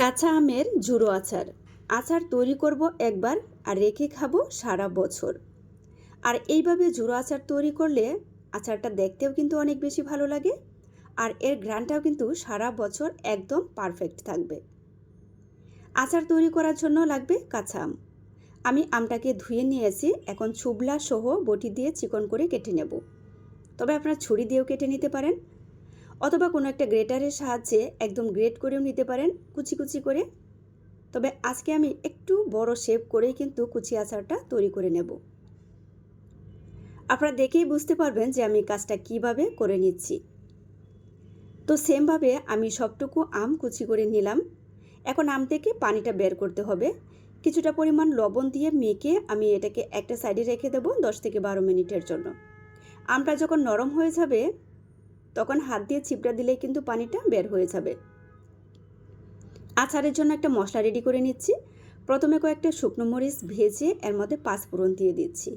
কাঁচা আমের জুড়ো আচার। আচার তৈরি করব একবার আর রেখে খাব সারা বছর। আর এইভাবে জুড়ো আচার তৈরি করলে আচারটা দেখতেও কিন্তু অনেক বেশি ভালো লাগে আর এর গ্রানটাও কিন্তু সারা বছর একদম পারফেক্ট থাকবে। আচার তৈরি করার জন্য লাগবে কাঁচা আম। আমি আমটাকে ধুয়ে নিয়েছি এখন ছুবলা সহ বটি দিয়ে চিকন করে কেটে নেব। তবে আপনারা ছুরি দিয়েও কেটে নিতে পারেন। অথবা কোনো একটা গ্রেটারের সাহায্যে একদম গ্রেট করেও নিতে পারেন কুচি কুচি করে। তবে আজকে আমি একটু বড় শেপ করেই কিন্তু কুচি আচারটা তৈরি করে নেব। আপনারা দেখেই বুঝতে পারবেন যে আমি কাজটা কীভাবে করে নিচ্ছি। তো সেমভাবে আমি সবটুকু আম কুচি করে নিলাম। এখন আম থেকে পানিটা বের করতে হবে। কিছুটা পরিমাণ লবণ দিয়ে মেখে আমি এটাকে একটা সাইডে রেখে দেবো দশ থেকে বারো মিনিটের জন্য। আমটা যখন নরম হয়ে যাবে তখন হাত দিয়ে ছিপড়া দিলেই কিন্তু পানিটা বের হয়ে যাবে। আচারের জন্য একটা মশলা রেডি করে নিচ্ছি। প্রথমে কয়েকটা শুকনো মরিচ ভেজে এর মধ্যে পাঁচফোড়ন দিয়ে দিচ্ছি।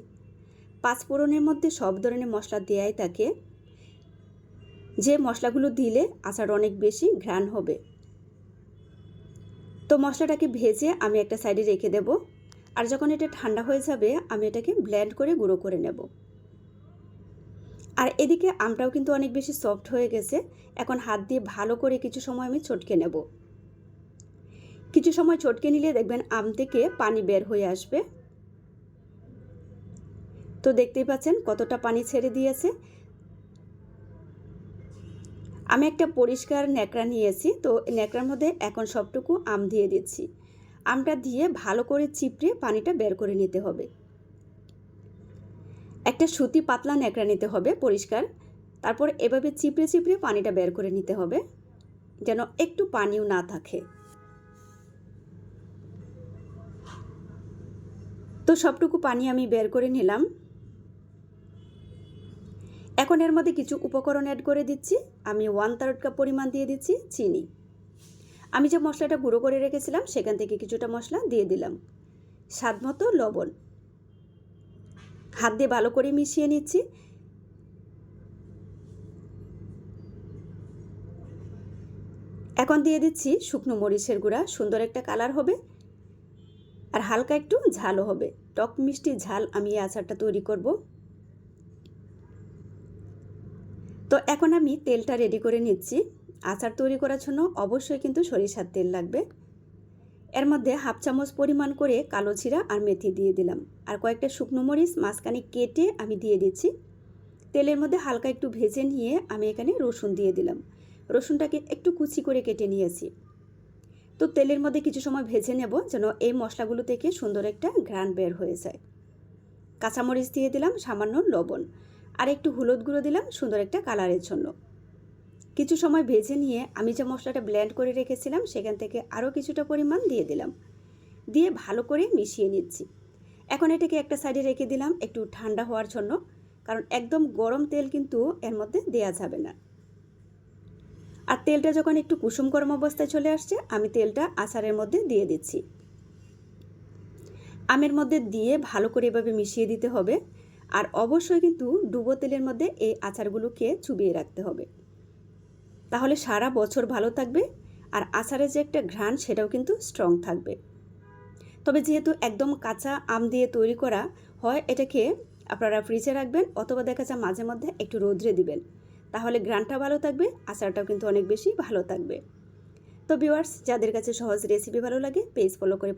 পাঁচফোড়নের মধ্যে সব ধরনের মশলা দেয়াই থাকে যে মশলাগুলো দিলে আচার অনেক বেশি ঘ্রাণ হবে। তো মশলাটাকে ভেজে আমি একটা সাইডে রেখে দেব। আর যখন এটা ঠান্ডা হয়ে যাবে, আমি এটাকে ব্লেন্ড করে গুঁড়ো করে নেব। আর এদিকে আমটাও কিন্তু অনেক বেশি সফট হয়ে গেছে। এখন হাত দিয়ে ভালো করে কিছু সময় আমি ছটকে নেব। কিছু সময় ছটকে নিলে দেখবেন আম থেকে পানি বের হয়ে আসবে। তো দেখতেই পাচ্ছেন কতটা পানি ছেড়ে দিয়েছে। আমি একটা পরিষ্কার ন্যাকড়া নিয়েছি, তো ন্যাকড়ার মধ্যে এখন সবটুকু আম দিয়ে দিচ্ছি। আমটা দিয়ে ভালো করে চিপড়ে পানিটা বের করে নিতে হবে। একটা সুতি পাতলা ন্যাকড়া নিতে হবে পরিষ্কার। তারপর এভাবে চিপড়ে চিপড়ে পানিটা বের করে নিতে হবে, যেন একটু পানিও না থাকে। তো সবটুকু পানি আমি বের করে নিলাম। এখন এর মধ্যে কিছু উপকরণ অ্যাড করে দিচ্ছি। আমি ওয়ান থার্ড কাপ পরিমাণ দিয়ে দিচ্ছি চিনি। আমি যে মশলাটা গুঁড়ো করে রেখেছিলাম, সেখান থেকে কিছুটা মশলা দিয়ে দিলাম। স্বাদ মতো লবণ। হাত দিয়ে ভালো করে মিশিয়ে নিচ্ছি। এখন দিয়ে দিচ্ছি শুকনো মরিচের গুঁড়া, সুন্দর একটা কালার হবে আর হালকা একটু ঝালও হবে। টক মিষ্টি ঝাল আমি এই আচারটা তৈরি করব। তো এখন আমি তেলটা রেডি করে নিচ্ছি। আচার তৈরি করার জন্য অবশ্যই কিন্তু সরিষার তেল লাগবে। এর মধ্যে হাফ চামচ পরিমাণ করে কালো জিরা আর মেথি দিয়ে দিলাম। আর কয়েকটা শুকনো মরিচ মাঝখানে কেটে আমি দিয়ে দিচ্ছি। তেলের মধ্যে হালকা একটু ভেজে নিয়ে আমি এখানে রসুন দিয়ে দিলাম। রসুনটাকে একটু কুচি করে কেটে নিয়েছি। তো তেলের মধ্যে কিছু সময় ভেজে নেব যেন এই মশলাগুলো থেকে সুন্দর একটা ঘ্রাণ বের হয়ে যায়। কাঁচামরিচ দিয়ে দিলাম সামান্য লবণ। আর একটু হলুদ গুঁড়ো দিলাম সুন্দর একটা কালারের জন্য। কিছু সময় ভেজে নিয়ে আমি যে মশলাটা ব্লেন্ড করে রেখেছিলাম, সেখান থেকে আরও কিছুটা পরিমাণ দিয়ে দিলাম। দিয়ে ভালো করে মিশিয়ে নিচ্ছি। এখন এটাকে একটা সাইডে রেখে দিলাম একটু ঠান্ডা হওয়ার জন্য, কারণ একদম গরম তেল কিন্তু এর মধ্যে দেয়া যাবে না। আর তেলটা যখন একটু কুসুম গরম অবস্থায় চলে আসছে, আমি তেলটা আচারের মধ্যে দিয়ে দিচ্ছি। আমের মধ্যে দিয়ে ভালো করে এভাবে মিশিয়ে দিতে হবে। আর অবশ্যই কিন্তু ডুবো তেলের মধ্যে এই আচারগুলোকে চুবিয়ে রাখতে হবে। তাহলে সারা বছর ভালো থাকবে আর আচারের যে একটা ঘ্রাণ, সেটাও কিন্তু স্ট্রং থাকবে। তবে যেহেতু একদম কাঁচা আম দিয়ে তৈরি করা হয়, এটাকে আপনারা ফ্রিজে রাখবেন অথবা দেখা যায় মাঝে মধ্যে একটু রোদ্রে দিবেন। তাহলে গ্রানটা ভালো থাকবে আচারটাও কিন্তু অনেক বেশি ভালো থাকবে। তো ভিউয়ার্স যাদের কাছে সহজ রেসিপি ভালো লাগে পেজ ফলো করে